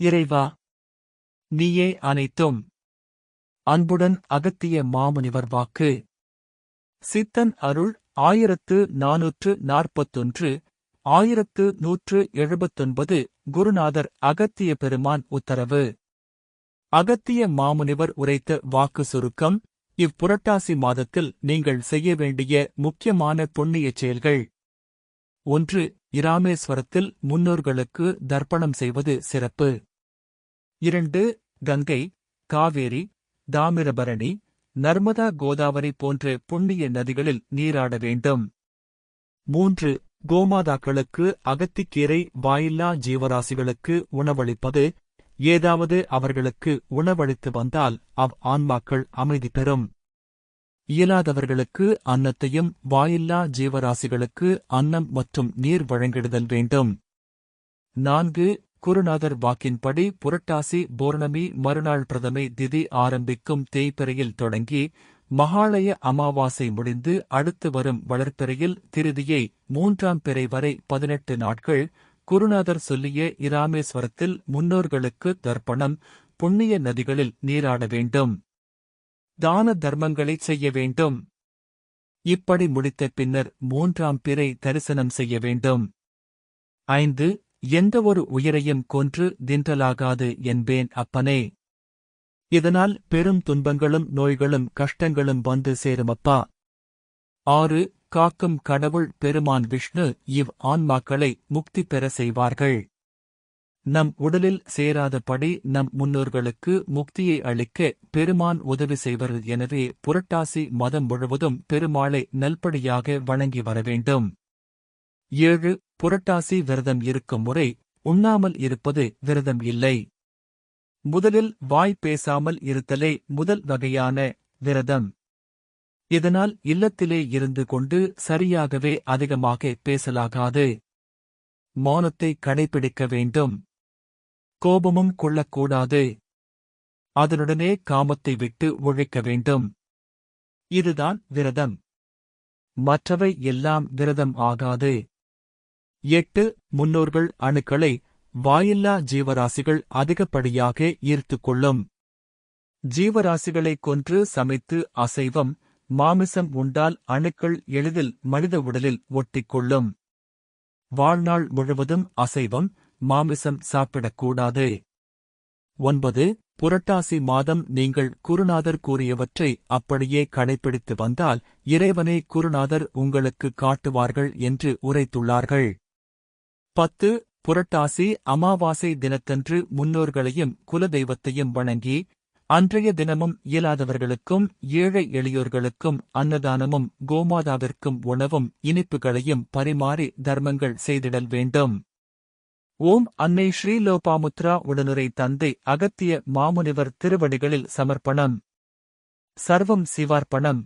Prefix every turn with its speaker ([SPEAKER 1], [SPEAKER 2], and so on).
[SPEAKER 1] இறைவா நீயே அனைத்தும். அன்புடன் அகத்திய மாமுனிவர் வாக்கு. சித்தன் அருள் ஆயிரத்து நாநூற்று நாற்பத்தொன்று ஆயிரத்து நூற்று எழுபத்தொன்பது குருநாதர் அகத்திய பெருமான் உத்தரவு. அகத்திய மாமுனிவர் உரைத்த வாக்கு சுருக்கம் இப்புரட்டாசி மாதத்தில் நீங்கள் செய்ய வேண்டிய முக்கியமான புண்ணியச் செயல்கள். ஒன்று இராமேஸ்வரத்தில் முன்னோர்களுக்கு தர்ப்பணம் செய்வது சிறப்பு. இரண்டு கங்கை காவேரி தாமிரபரணி நர்மதா கோதாவரி போன்ற புண்ணிய நதிகளில் நீராட வேண்டும். மூன்று கோமாதாக்களுக்கு அகத்திக்கீரை வாயில்லா ஜீவராசிகளுக்கு உணவளிப்பது ஏதாவது அவர்களுக்கு உணவளித்து வந்தால் அவ் ஆன்மாக்கள் அமைதி பெறும். இயலாதவர்களுக்கு அன்னத்தையும் வாயில்லா ஜீவராசிகளுக்கு அன்னம் மற்றும் நீர் வழங்கிடுதல் வேண்டும். நான்கு குருநாதர் வாக்கின்படி புரட்டாசி பௌர்ணமி மறுநாள் பிரதமை திதி ஆரம்பிக்கும் தேய்பிறையில் தொடங்கி மகாலய அமாவாசை முடிந்து அடுத்து வரும் வளர்ப்பிறையில் திருதியை மூன்றாம் பிறை வரை பதினெட்டு நாட்கள் குருநாதர் சொல்லிய இராமேஸ்வரத்தில் முன்னோர்களுக்கு தர்ப்பணம் புண்ணிய நதிகளில் நீராட வேண்டும். தான தர்மங்களைச் செய்ய வேண்டும். இப்படி முடித்த பின்னர் மூன்றாம் பிறை தரிசனம் செய்ய வேண்டும். ஐந்து எந்தவொரு உயிரையும் கொன்று தின்றலாகாது என்பேன் அப்பனே. இதனால் பெரும் துன்பங்களும் நோய்களும் கஷ்டங்களும் வந்து சேருமப்பா. ஆறு காக்கும் கடவுள் பெருமான் விஷ்ணு இவ் ஆன்மாக்களை முக்தி பெற செய்வார்கள். நம் உடலில் சேராதபடி நம் முன்னோர்களுக்கு முக்தியை அளிக்க பெருமான் உதவி செய்வர் எனவே புரட்டாசி மதம் முழுவதும் பெருமாளை நல்படியாக வணங்கி வர வேண்டும் ஏழு புரட்டாசி விரதம் இருக்கும் முறை உண்ணாமல் இருப்பது விரதம் இல்லை. முதலில் வாய் பேசாமல் இருத்தலே முதல் வகையான விரதம். இதனால் இல்லத்திலே இருந்து கொண்டு சரியாகவே அதிகமாக பேசலாகாது. மௌனத்தை கடைபிடிக்க வேண்டும். கோபமும் கொள்ளக்கூடாது. அதனுடனே காமத்தை விட்டு ஒழிக்க வேண்டும். இதுதான் விரதம். மற்றவை எல்லாம் விரதம் ஆகாது. எட்டு முன்னோர்கள் அணுக்களை வாயில்லா ஜீவராசிகள் அதிகப்படியாக ஈர்த்துக் கொள்ளும். ஜீவராசிகளைக் கொன்று சமைத்து அசைவம் மாமிசம் உண்டால் அணுக்கள் எளிதில் மனித உடலில் ஒட்டிக்கொள்ளும் வாழ்நாள் முழுவதும் அசைவம் மாமிசம் சாப்பிடக்கூடாது. ஒன்பது புரட்டாசி மாதம் நீங்கள் குருநாதர் கூறியவற்றை அப்படியே கடைபிடித்து வந்தால் இறைவனை குருநாதர் உங்களுக்கு காட்டுவார்கள் என்று உரைத்துள்ளார்கள். பத்து புரட்டாசி அமாவாசை தினத்தன்று முன்னோர்களையும் குலதெய்வத்தையும் வணங்கி அன்றைய தினமும் இயலாதவர்களுக்கும் ஏழை எளியோர்களுக்கும் அன்னதானமும் கோமாதாவிற்கும் உணவும் இனிப்புகளையும் பரிமாறி தர்மங்கள் செய்திடல் வேண்டும். ஓம் அன்னை ஸ்ரீலோபாமுத்ரா உடனுரை தந்தை அகத்திய மாமுனிவர் திருவடிகளில் சமர்ப்பணம். சர்வம் சிவார்ப்பணம்.